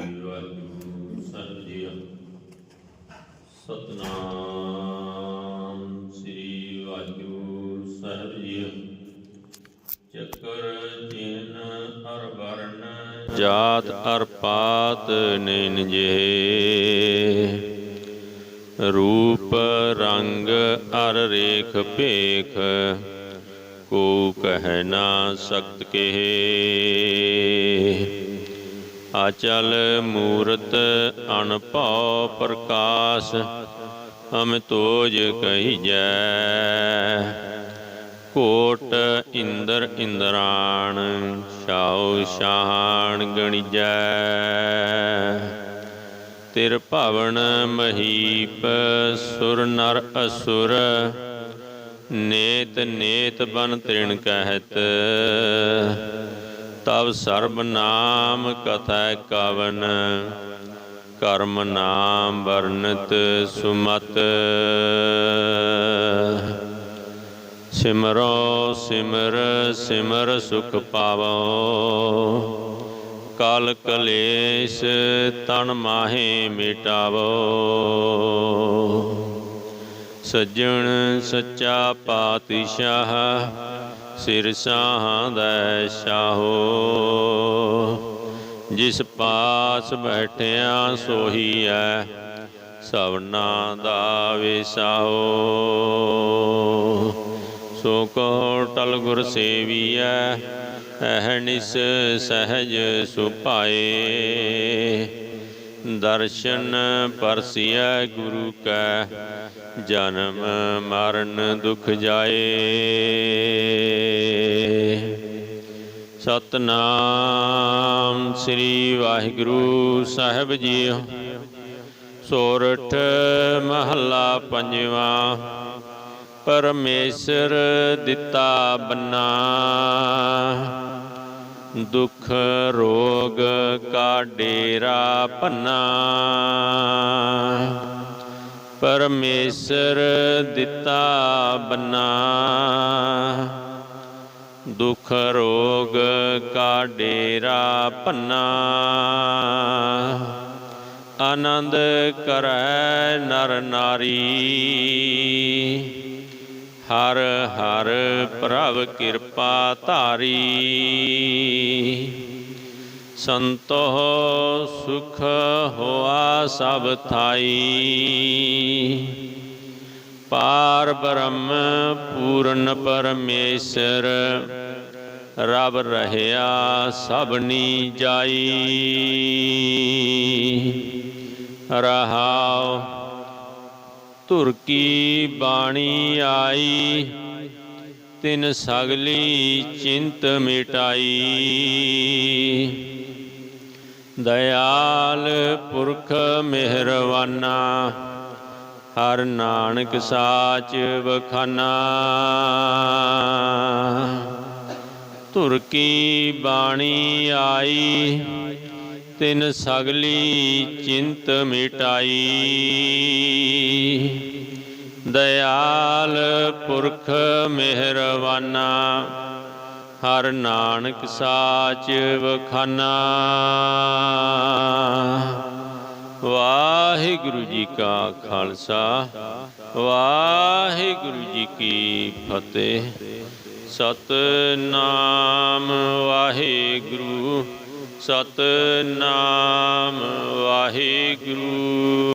ਵਾਹਿਗੁਰੂ ਸਾਹਿਬ ਸਤਨਾਮ ਸ੍ਰੀ ਵਾਹਿਗੁਰੂ ਸਾਹਿਬ ਜੀ ਚੱਕਰ ਚਿਨ ਅਰ ਵਰਨ ਜਾਤ ਅਰ ਪਾਤ ਨੈਨ ਜੇ ਰੂਪ ਰੰਗ ਅਰ ਰੇਖ ਭੇਖ, ਕੋ ਕਹਿ ਨਾ ਸਕਤ ਕਹੇ। ਅਚਲ ਮੂਰਤ ਅਨਭਉ ਪ੍ਰਕਾਸ਼, ਹਮ ਤੋਜ ਕਹੀ ਜੈ ਕੋਟ ਇੰਦਰ ਇੰਦਰਾਣ ਛਾਉ ਸ਼ਾਹਣ ਗਣਿਜੈ। ਤਿਰ ਭਵਨ ਮਹੀਪ, ਸੁਰ ਨਰ ਅਸੁਰ, ਨੇਤ ਨੇਤ ਬਨ ਤ੍ਰਿਣ ਕਹਿਤ। ਤਬ ਸਰਬ ਨਾਮ ਕਥੈ ਕਵਨ, ਕਰਮ ਨਾਮ ਵਰਨਤ ਸੁਮਤ। ਸਿਮਰੋ ਸਿਮਰ ਸਿਮਰ ਸੁਖ ਪਾਵੋ। ਕਾਲ ਕਲੇਸ਼ ਤਨ ਮਾਹੇ ਮਿਟਾਵੋ। ਸੱਜਣ ਸੱਚਾ ਪਾਤਸ਼ਾਹ, ਸਿਰ ਸਾਹਾਂ ਦਾ ਸ਼ਾਹੋ। ਜਿਸ ਪਾਸ ਬੈਠਿਆ ਸੋਹੀ ਐ, ਸਭਨਾ ਦਾ ਵਿਸਾਹੋ ਸੋ ਕੋ ਟਲ ਗੁਰ ਸੇਵੀਐ ਅਹਨਿਸ ਸਹਜ ਸੁਭਾਏ। ਦਰਸ਼ਨ ਪਰਸਿਐ ਗੁਰੂ ਕੈ, ਜਨਮ ਮਰਨ ਦੁਖ ਜਾਏ। ਸਤਨਾਮ ਸ੍ਰੀ ਵਾਹਿਗੁਰੂ ਸਾਹਿਬ ਜੀ ਸੋਰਠ ਮਹੱਲਾ ਪੰਜਵਾਂ, ਪਰਮੇਸ਼ਰ ਦਿੱਤਾ ਬੰਨਾ। ਦੁਖ ਰੋਗ ਕਾ ਡੇਰਾ ਭੰਨਾ। ਪਰਮੇਸ਼ਰ ਦਿੱਤਾ ਬੰਨਾ। ਦੁਖ ਰੋਗ ਕਾ ਡੇਰਾ ਭੰਨਾ। ਆਨੰਦ ਕਰੈ ਨਰ ਨਾਰੀ। ਹਰ ਹਰ ਪ੍ਰਭ ਕਿਰਪਾ ਧਾਰੀ। ਸੰਤੋ ਸੁਖ ਹੋਆ ਸਭ ਥਾਈ। ਪਾਰ ਬ੍ਰਹਮ ਪੂਰਨ ਪਰਮੇਸ਼ਰ, ਰਬ ਰਹਿਆ ਸਭਨੀ ਜਾਈ। ਰਹਾਉ ਧੁਰ ਕੀ ਬਾਣੀ ਆਈ? ਤਿਨ ਸਗਲੀ ਚਿੰਤ ਮਿਟਾਈ। ਦਇਆਲ ਪੁਰਖ ਮਿਹਰਵਾਨਾ, ਹਰ ਨਾਨਕ ਸਾਚ ਵਖਾਨਾ। ਧੁਰ ਕੀ ਬਾਣੀ ਆਈ? ਤਿਨ ਸਗਲੀ ਚਿੰਤ ਮਿਟਾਈ। ਦਇਆਲ ਪੁਰਖ ਮਿਹਰਵਾਨਾ, ਹਰ ਨਾਨਕ ਸਾਚ ਵਖਾਨਾ ਵਾਹਿਗੁਰੂ ਜੀ ਕਾ ਖਾਲਸਾ, ਵਾਹਿਗੁਰੂ ਜੀ ਕੀ ਫਤਿਹ। ਸਤਨਾਮ ਵਾਹਿਗੁਰੂ। ਸਤਨਾਮ ਵਾਹਿਗੁਰੂ।